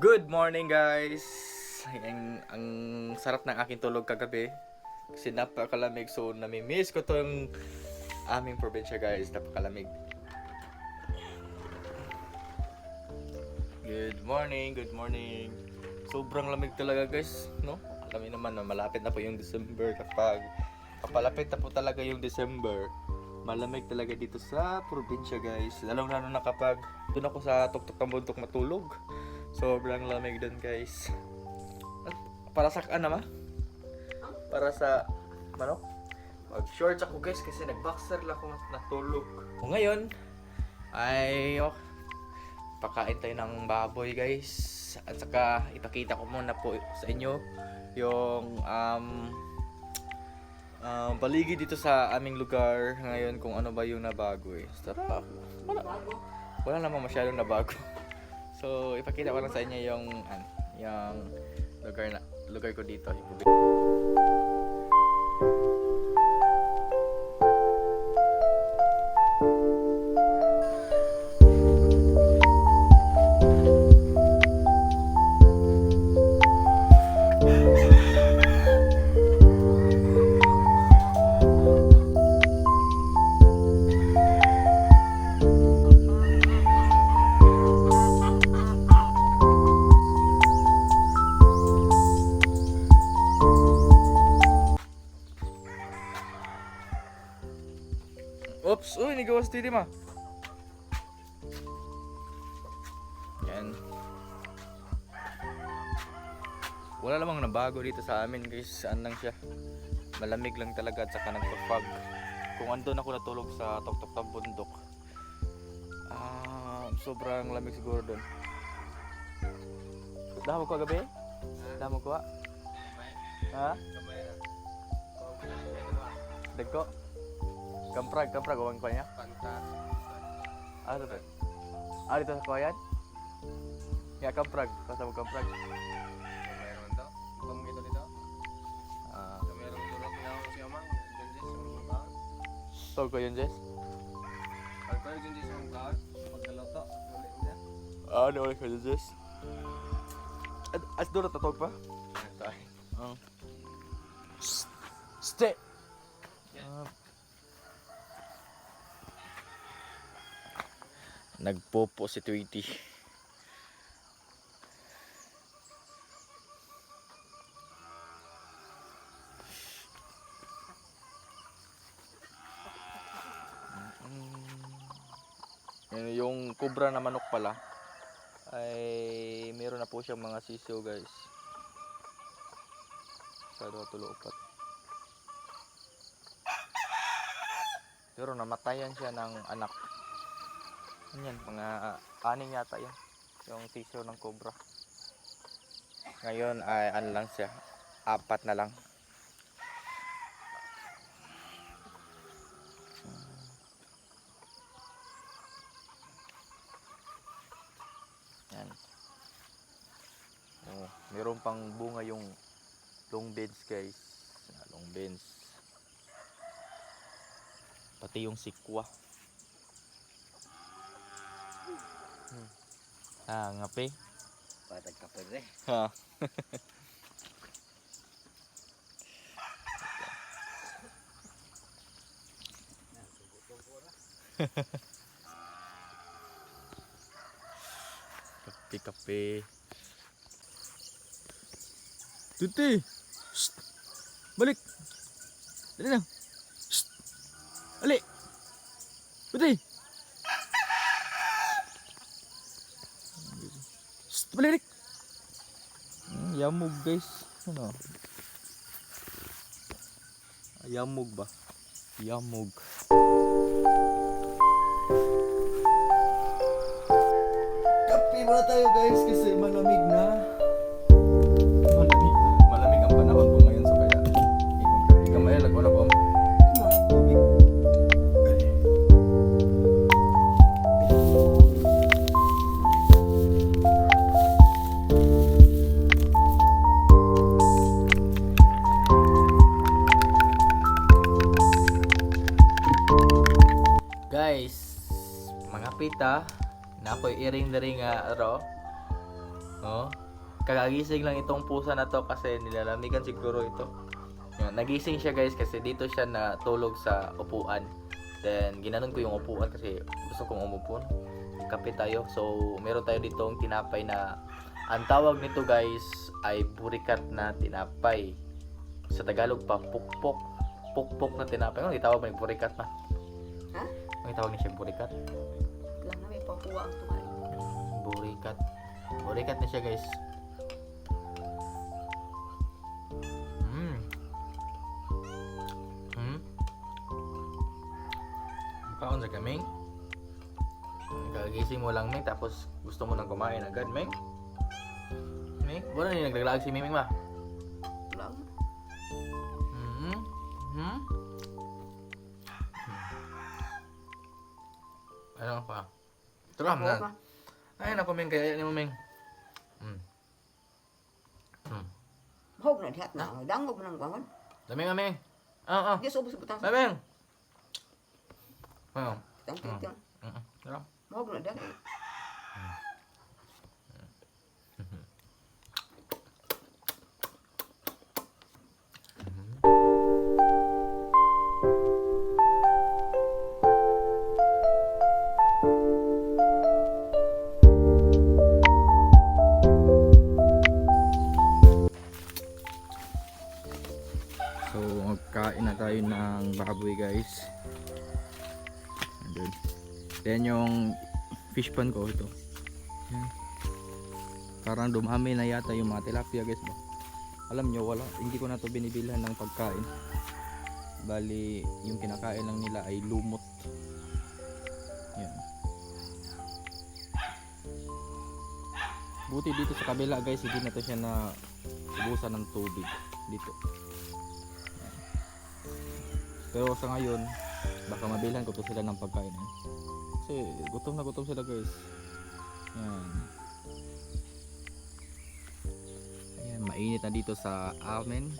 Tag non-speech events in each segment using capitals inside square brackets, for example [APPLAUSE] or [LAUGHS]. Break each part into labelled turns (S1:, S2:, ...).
S1: Good morning guys! Ang, ang sarap ng aking tulog kagabi. Kasi napakalamig so namimiss ko tong aming probinsya guys. Napakalamig. Good morning, good morning. Sobrang lamig talaga guys, no? Alam naman na malapit na po yung December kapag kapalapit na po talaga yung December. Malamig talaga dito sa probinsya guys. Lalong lalo na kapag doon ako sa tuktok ng bundok matulog. Sobrang lamig doon guys. Para sa ano ma? Para sa ano? Mag shorts ako guys kasi nag-boxer lang ako natulog. O ngayon ay oh, pakain tayo ng baboy guys. At saka ipakita ko muna po sa inyo yung um, um, paligid dito sa aming lugar ngayon kung ano ba yung nabago eh. Tara, wala, wala naman masyadong nabago. So, ipakita ko lang sa inyo yung ano, yung lugar na lugar ko dito. Yung Oops! Uy, nigawas dito ma. Yan. Wala namang nabago dito sa amin guys. Saan lang siya. Malamig lang talaga at saka nagpa-fog. Kung andun ako natulog sa tuktok ng bundok. Ah, sobrang lamig siguro doon. Damo ko gabi? Damo ko? ah? Ha? Dagko? Kamprag, kamprag, uwang pa niya? Ah, ito ba? Ah, dito sa kuwayan? Ya, kamprag. Basta mo kamprag.
S2: Mayroon daw. Kung ito dito.
S1: Ah,
S2: Mayroon tulog na ako si Amang. Diyan Jess sa mga baon.
S1: tol ko yun, Jess?
S2: Pag ko sa mga. Ulit niya.
S1: Ah, ano ulit ko? At, at doon natatog pa?
S2: Ay.
S1: Oo. Stay! Ah. Nagpopo si Tweety. Yan, yung kubra na manok pala ay meron na po siyang mga sisiyo guys. Sa dua tulo upat. Pero namatayan siya ng anak. Yan, mga aning yata yan. Yung sisiyo ng cobra. Ngayon ay ano lang siya. Apat na lang. Yan. Oh, meron pang bunga yung long beans guys. Long beans. Pati yung sikwa. Hmm. Ah, ngape.
S2: Patag ka pa rin.
S1: Ha. [LAUGHS] kape kape. Tuti. Shh. Balik. Dali na. Shh. Ali. Tuti. Balik. Hmm, yamog guys. Ano? Yamog ba? Yamog. Kape muna tayo guys kasi malamig na. Guys, mga pita, na ako'y iring ring nga ro. Oh. Kagagising lang itong pusa na to kasi nilalamigan siguro ito. Nagising siya guys kasi dito siya natulog sa upuan. Then ginanon ko yung upuan kasi gusto kong umupo. Kape tayo. So meron tayo ditong tinapay na ang tawag nito guys ay burikat na tinapay. Sa Tagalog pa pukpok. Pukpok na tinapay. Ano itawag yung burikat na?
S3: Ha?
S1: Ano itawag niya siya burikat?
S3: Lang namin pakuha ang tumayo.
S1: Burikat. Burikat na siya, guys. Mm. Hmm. Kaon sa kaming. Kagising mo lang, Ming, tapos gusto mo nang kumain agad, Ming. Ming, wala na naglalag si Miming ba?
S3: Lang.
S1: Ano pa? Tara,
S3: Oo
S1: na. Ay, naku, Ming, kaya ni mo, Ming. Mm. Mm.
S3: Hog na dihat na. Dangog mo ng bangon.
S1: Dami nga, Ming. Ah, ah.
S3: Yes, ubos butang.
S1: Dami, Ming. Oh.
S3: Tang tang.
S1: Mm. Tara.
S3: Hog na dihat.
S1: Tayo ng baboy, guys. Andun. Then, yung fish pan ko, ito. Yan. Parang dumami na yata yung mga tilapia, guys. Ba? Alam nyo, wala. Hindi ko na to binibilhan ng pagkain. Bali, yung kinakain lang nila ay lumot. Yan. Buti dito sa kabila, guys, hindi na to siya na ubusan ng tubig dito. Pero sa ngayon, baka mabilhan ko to sila ng pagkain. Eh. Kasi gutom na gutom sila guys. Yan. Ayan, mainit na dito sa amin.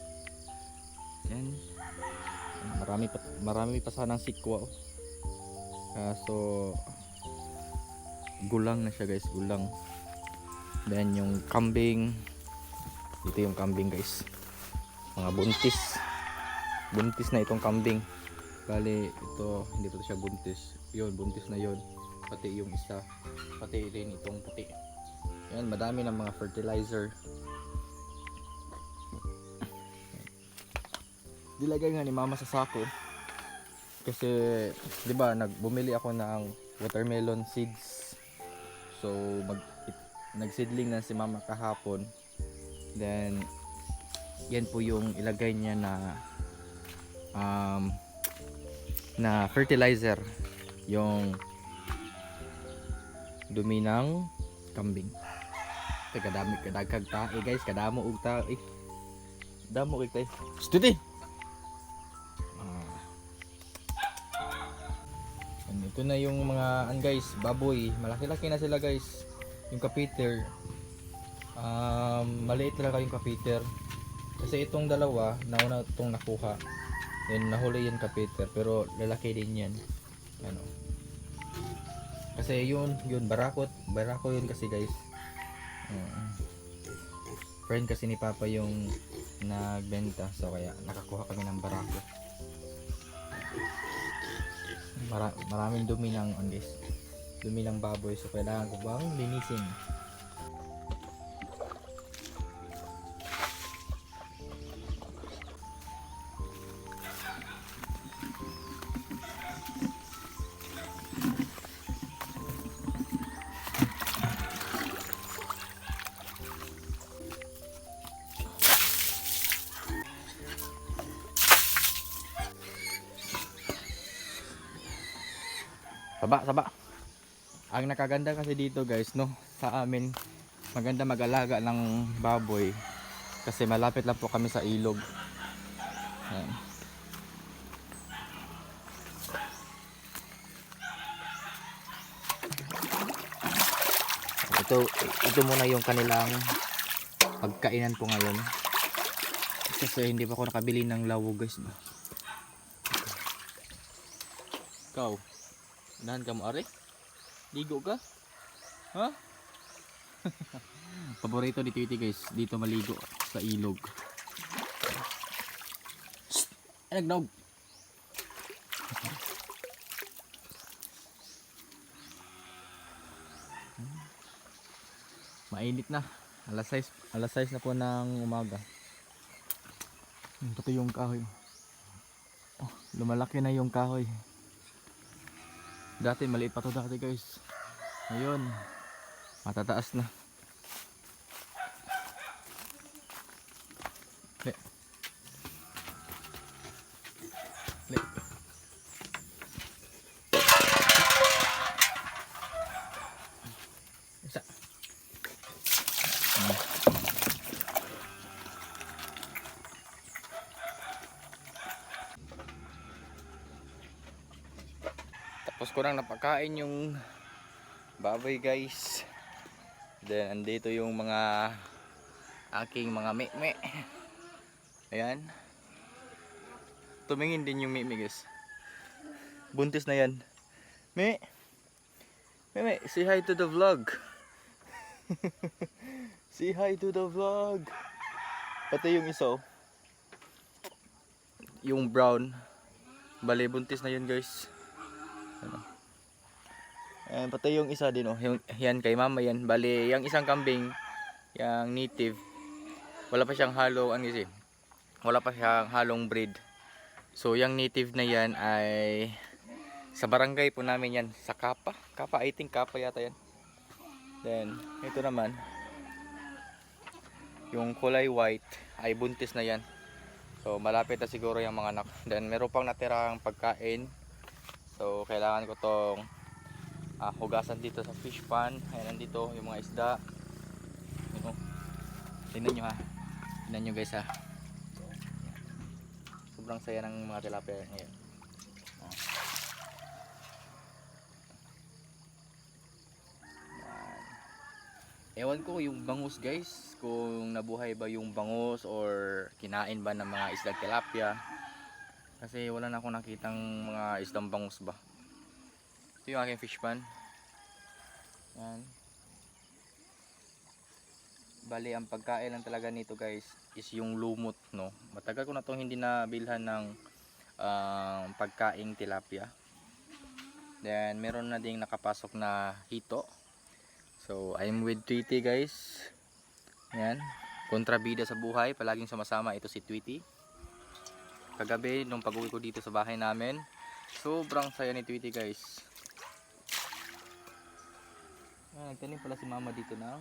S1: Yan. Marami pa, marami pa sanang sikwa. Oh. Kaso, gulang na siya guys, gulang. Then yung kambing, dito yung kambing guys. Mga buntis buntis na itong kambing. Bali ito hindi pa siya buntis. Yun buntis na yun. Pati yung isa. Pati rin itong puti. Yan madami ng mga fertilizer. Dilagay nga ni mama sa sako. Kasi di ba nagbumili ako ng watermelon seeds. So mag it- nagseedling na si mama kahapon. Then yan po yung ilagay niya na um, na fertilizer yung dumi ng kambing. Kadami kadagkag tae guys kadamo og tae damo kay tay. Study ah. Yan, ito na yung mga an guys baboy. Malaki-laki na sila guys. Yung kapiter um, maliit talaga yung kapiter kasi itong dalawa nauna itong nakuha Then nahuli yan ka Peter pero lalaki din yan. Ano. Kasi yun, yun barakot, barako yun kasi guys. Oo. friend kasi ni Papa yung nagbenta so kaya nakakuha kami ng barako. Mara, maraming dumi ng on guys. Dumi ng baboy so kailangan ko bang linisin. Saba, saba. Ang nakaganda kasi dito guys, no, sa amin, maganda mag-alaga ng baboy. Kasi malapit lang po kami sa ilog. Ayan. Ito, ito muna yung kanilang pagkainan ko ngayon. Kasi hindi pa ako nakabili ng lawo guys. No? Ikaw, Unahan ka mo, are? Ligo ka? Ha? [LAUGHS] Paborito ni Titi guys, dito maligo sa ilog. Ay, nagnog. Mainit na. Alas 6, alas 6 na po ng umaga. Pati yung kahoy. Oh, lumalaki na yung kahoy. Dati maliit pa to dati guys. Ngayon, matataas na. Tapos ko nang napakain yung baboy guys. Then andito yung mga aking mga me-me. Ayan. Tumingin din yung me-me guys. Buntis na yan. Me. Me, say hi to the vlog. [LAUGHS] say hi to the vlog. Pati yung iso. Yung brown. Bale, buntis na yun guys. Ayan, pati yung isa din oh. Yung, yan kay mama yan. Bali, yung isang kambing, yung native, wala pa siyang halo, ano kasi, wala pa siyang halong breed. So, yung native na yan ay sa barangay po namin yan, sa Kapa. Kapa, I think Kapa yata yan. Then, ito naman, yung kulay white ay buntis na yan. So, malapit na siguro yung mga anak. Then, meron pang natirang pagkain. So, kailangan ko tong ah, hugasan dito sa fish pan. Ayan, nandito yung mga isda. Yun, oh. Tingnan nyo ha. Tingnan nyo guys ha. Sobrang saya ng mga tilapia ngayon. Ewan ko yung bangus guys. Kung nabuhay ba yung bangus or kinain ba ng mga isdang tilapia. Kasi wala na akong nakitang mga isdang bangus ba. Ito yung aking fish pan. Yan. Bali, ang pagkain lang talaga nito guys is yung lumot, no. Matagal ko na tong hindi na bilhan ng um, pagkaing tilapia. Then, meron na ding nakapasok na hito. So, I'm with Tweety guys. Yan. Kontrabida sa buhay. Palaging sumasama ito si Tweety. Kagabi, nung pag-uwi ko dito sa bahay namin, sobrang saya ni Tweety guys. Ah, nagtanim pala si mama dito ng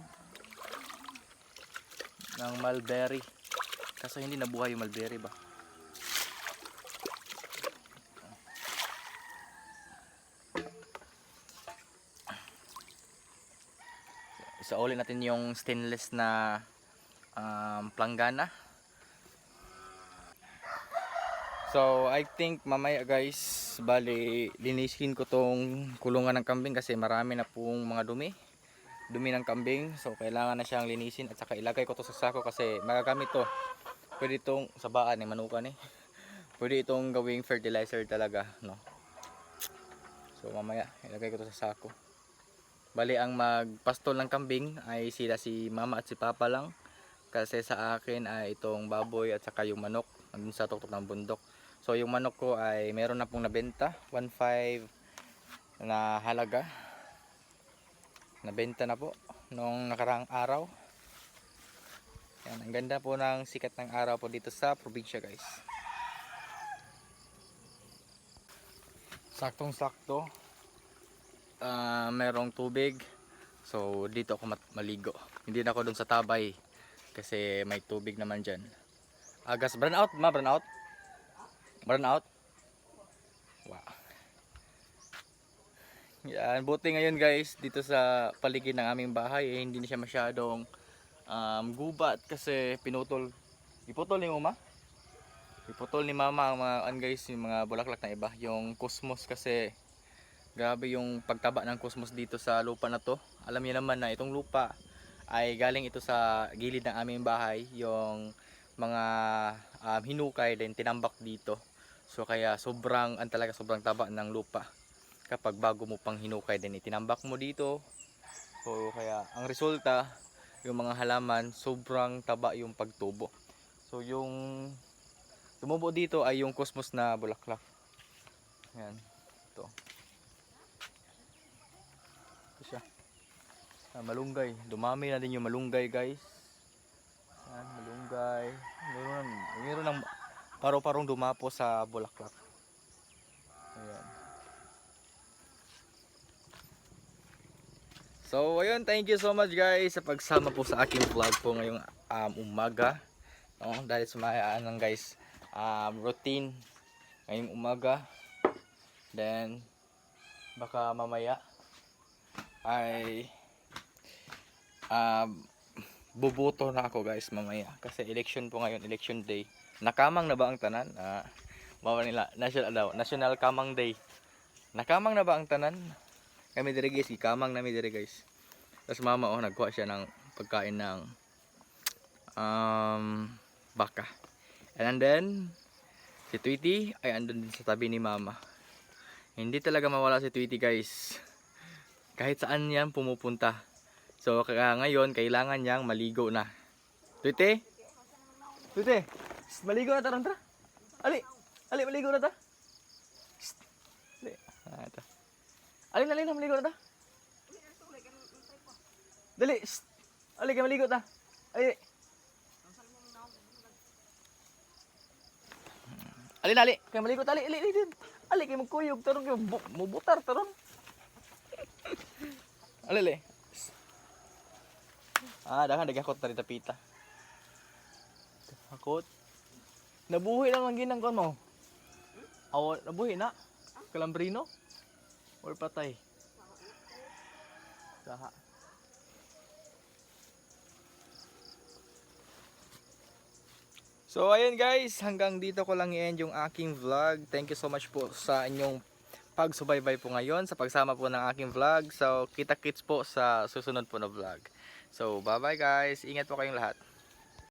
S1: ng mulberry. Kaso hindi nabuhay yung mulberry ba? Isauli natin yung stainless na um, planggana. So, I think mamaya guys, bali linisin ko tong kulungan ng kambing kasi marami na pong mga dumi. Dumi ng kambing. So, kailangan na siyang linisin at saka ilagay ko to sa sako kasi magagamit to. Pwede itong sabaan eh, manukan eh. [LAUGHS] Pwede itong gawing fertilizer talaga, no. So, mamaya ilagay ko to sa sako. Bali ang magpastol ng kambing ay sila si mama at si papa lang. Kasi sa akin ay itong baboy at saka yung manok andun sa tuktok ng bundok. So yung manok ko ay meron na pong nabenta, 1.5 na halaga. Nabenta na po nung nakaraang araw. Yan, ang ganda po ng sikat ng araw po dito sa probinsya guys. Saktong sakto. Ah, merong tubig. So dito ako maligo. Hindi na ako doon sa tabay kasi may tubig naman diyan. Agas burn out, ma burn out. Burn out. Wow. Yan, buti ngayon guys dito sa paligid ng aming bahay eh, hindi na siya masyadong um, gubat kasi pinutol. Iputol ni mama? Iputol ni mama ang mga an guys, yung mga bulaklak na iba, yung cosmos kasi grabe yung pagtaba ng cosmos dito sa lupa na to. Alam niyo naman na itong lupa ay galing ito sa gilid ng aming bahay, yung mga um, hinukay din tinambak dito. So kaya sobrang an talaga sobrang taba ng lupa kapag bago mo pang hinukay din itinambak mo dito. So kaya ang resulta yung mga halaman, sobrang taba yung pagtubo. So yung tumubo dito ay yung cosmos na bulaklak. Ayan. Ito. Ito. Ah, malunggay. Dumami na din yung malunggay, guys. Ayan, malunggay. Meron, meron ng paro-parong dumapo sa bulaklak. Ayan. So, ayun, thank you so much guys sa pagsama po sa aking vlog po ngayong um, umaga. No, dahil sa mga ano, guys, um, routine ngayong umaga. Then, baka mamaya ay um, bubuto na ako guys mamaya. Kasi election po ngayon, election day. Nakamang na ba ang tanan? Ah, bawa nila, national, daw, national kamang day. Nakamang na ba ang tanan? Kami dire guys, ikamang nami dire guys. Tapos mama oh, nagkuha siya ng pagkain ng um, baka. And then, si Tweety ay andun din sa tabi ni mama. Hindi talaga mawala si Tweety guys. Kahit saan yan pumupunta. So kaya ngayon, kailangan niyang maligo na. Tweety? Tweety? Shh, Maligo na tarang tara. Ali! Ali, maligo na ta. Shh. Ali. Ah, ito. Alin, alin, maligo na ta. Dali. Shh. Ali, kay maligo ta. Ali. Alin, ali. Kay maligo ta. Ali, ali, ali. ali. Ali, kay magkuyog. Tarong kay bu- mubutar. Tarong. ali, ali. Ah, dahan. Dagakot na rin tapita. Hakot. Nabuhi lang ang ginang kon mo. Aw, nabuhi na. Kalambrino? Or patay? Saha. So ayun guys, hanggang dito ko lang i-end yung aking vlog. Thank you so much po sa inyong pagsubaybay po ngayon, sa pagsama po ng aking vlog. So kita-kits po sa susunod po na vlog. So bye bye guys, ingat po kayong lahat.